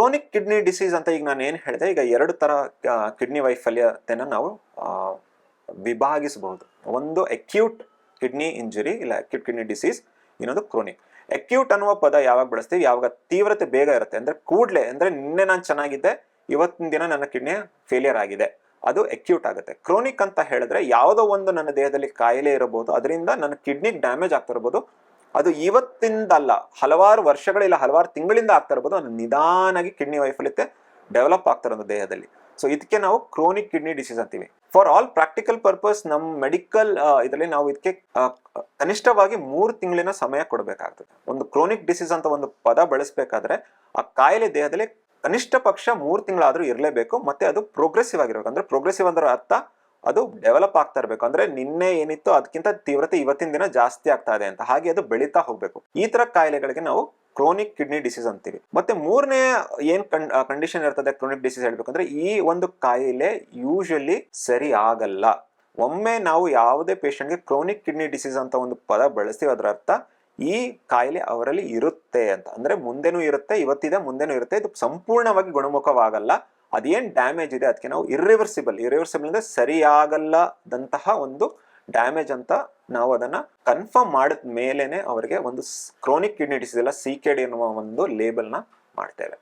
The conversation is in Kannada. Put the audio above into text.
ಕ್ರೋನಿಕ್ ಕಿಡ್ನಿ ಡಿಸೀಸ್ ಅಂತ ಈಗ ನಾನು ಏನು ಹೇಳಿದೆ, ಈಗ ಎರಡು ತರ ಕಿಡ್ನಿ ವೈಫಲ್ಯತೆನ ನಾವು ವಿಭಾಗಿಸಬಹುದು. ಒಂದು ಅಕ್ಯೂಟ್ ಕಿಡ್ನಿ ಇಂಜುರಿ ಇಲ್ಲ ಅಕ್ಯೂಟ್ ಕಿಡ್ನಿ ಡಿಸೀಸ್ ಇನ್ನೊಂದು ಕ್ರೋನಿಕ್ ಅಕ್ಯೂಟ್ ಅನ್ನುವ ಪದ ಯಾವಾಗ ಬಳಸ್ತೀವಿ? ಯಾವಾಗ ತೀವ್ರತೆ ಬೇಗ ಇರುತ್ತೆ. ಅಂದ್ರೆ ಕೂಡಲೇ, ಅಂದ್ರೆ ನಿನ್ನೆ ನಾನು ಚೆನ್ನಾಗಿದ್ದೆ, ಇವತ್ತಿನ ದಿನ ನನ್ನ ಕಿಡ್ನಿ ಫೇಲಿಯರ್ ಆಗಿದೆ. ಅದು ಅಕ್ಯೂಟ್ ಆಗುತ್ತೆ. ಕ್ರೋನಿಕ್ ಅಂತ ಹೇಳಿದ್ರೆ ಯಾವುದೋ ಒಂದು ನನ್ನ ದೇಹದಲ್ಲಿ ಕಾಯಿಲೆ ಇರಬಹುದು, ಅದರಿಂದ ನನ್ನ ಕಿಡ್ನಿಗೆ ಡ್ಯಾಮೇಜ್ ಆಗ್ತಾ ಇರಬಹುದು. ಅದು ಇವತ್ತಿಂದಲ್ಲ, ಹಲವಾರು ವರ್ಷಗಳಿಲ್ಲ ಹಲವಾರು ತಿಂಗಳಿಂದ ಆಗ್ತಾ ಇರ್ಬೋದು ಅದು ನಿಧಾನಾಗಿ ಕಿಡ್ನಿ ವೈಫಲ್ಯತೆ ಡೆವಲಪ್ ಆಗ್ತಾ ಇರೋದು ದೇಹದಲ್ಲಿ. ಸೊ ಇದಕ್ಕೆ ನಾವು ಕ್ರೋನಿಕ್ ಕಿಡ್ನಿ ಡಿಸೀಸ್ ಅಂತೀವಿ. ಫಾರ್ ಆಲ್ ಪ್ರಾಕ್ಟಿಕಲ್ ಪರ್ಪಸ್ ನಮ್ಮ ಮೆಡಿಕಲ್ ಇದರಲ್ಲಿ ನಾವು ಇದಕ್ಕೆ ಕನಿಷ್ಠವಾಗಿ ಮೂರು ತಿಂಗಳಿನ ಸಮಯ ಕೊಡಬೇಕಾಗ್ತದೆ. ಒಂದು ಕ್ರೋನಿಕ್ ಡಿಸೀಸ್ ಅಂತ ಒಂದು ಪದ ಬಳಸಬೇಕಾದ್ರೆ, ಆ ಕಾಯಿಲೆ ದೇಹದಲ್ಲಿ ಕನಿಷ್ಠ ಪಕ್ಷ ಮೂರು ತಿಂಗಳಾದರೂ ಇರಲೇಬೇಕು, ಮತ್ತೆ ಅದು ಪ್ರೋಗ್ರೆಸಿವ್ ಆಗಿರಬೇಕು. ಅಂದ್ರೆ ಪ್ರೋಗ್ರೆಸಿವ್ ಅಂದ್ರೆ ಅರ್ಥ ಅದು ಡೆವಲಪ್ ಆಗ್ತಾ ಇರಬೇಕು. ಅಂದ್ರೆ ನಿನ್ನೆ ಏನಿತ್ತು ಅದಕ್ಕಿಂತ ತೀವ್ರತೆ ಇವತ್ತಿನ ದಿನ ಜಾಸ್ತಿ ಆಗ್ತಾ ಇದೆ ಅಂತ. ಹಾಗೆ ಅದು ಬೆಳೀತಾ ಹೋಗ್ಬೇಕು. ಈ ತರ ಕಾಯಿಲೆಗಳಿಗೆ ನಾವು ಕ್ರೋನಿಕ್ ಕಿಡ್ನಿ ಡಿಸೀಸ್ ಅಂತೀವಿ. ಮತ್ತೆ ಮೂರನೇ ಏನ್ ಕಂಡೀಷನ್ ಇರ್ತದೆ ಕ್ರೋನಿಕ್ ಡಿಸೀಸ್ ಹೇಳ್ಬೇಕಂದ್ರೆ ಈ ಒಂದು ಕಾಯಿಲೆ ಯೂಶಲಿ ಸರಿ ಆಗಲ್ಲ. ಒಮ್ಮೆ ನಾವು ಯಾವುದೇ ಪೇಷಂಟ್ಗೆ ಕ್ರೋನಿಕ್ ಕಿಡ್ನಿ ಡಿಸೀಸ್ ಅಂತ ಒಂದು ಪದ ಬಳಸ್ತೀವಿ ಅದರ ಅರ್ಥ ಈ ಕಾಯಿಲೆ ಅವರಲ್ಲಿ ಇರುತ್ತೆ ಅಂತ. ಅಂದ್ರೆ ಮುಂದೆನೂ ಇರುತ್ತೆ, ಇವತ್ತಿದೆ, ಮುಂದೆನೂ ಇರುತ್ತೆ. ಇದು ಸಂಪೂರ್ಣವಾಗಿ ಗುಣಮುಖವಾಗಲ್ಲ. ಅದೇನ್ ಡ್ಯಾಮೇಜ್ ಇದೆ ಅದಕ್ಕೆ ನಾವು ಇರ್ರಿವರ್ಸಿಬಲ್ ಇರ್ರಿವರ್ಸಿಬಲ್ ಅಂದ್ರೆ ಸರಿಯಾಗಲ್ಲದಂತಹ ಒಂದು ಡ್ಯಾಮೇಜ್ ಅಂತ ನಾವು ಅದನ್ನ ಕನ್ಫರ್ಮ್ ಮಾಡಿದ ಮೇಲೇನೆ ಅವರಿಗೆ ಒಂದು ಕ್ರೋನಿಕ್ ಕಿಡ್ನಿ ಡಿಸೀಸ್ ಎಲ್ಲ ಸಿ ಕೆ ಡಿ ಎನ್ನುವ ಒಂದು ಲೇಬಲ್ನ ಮಾಡ್ತೇವೆ.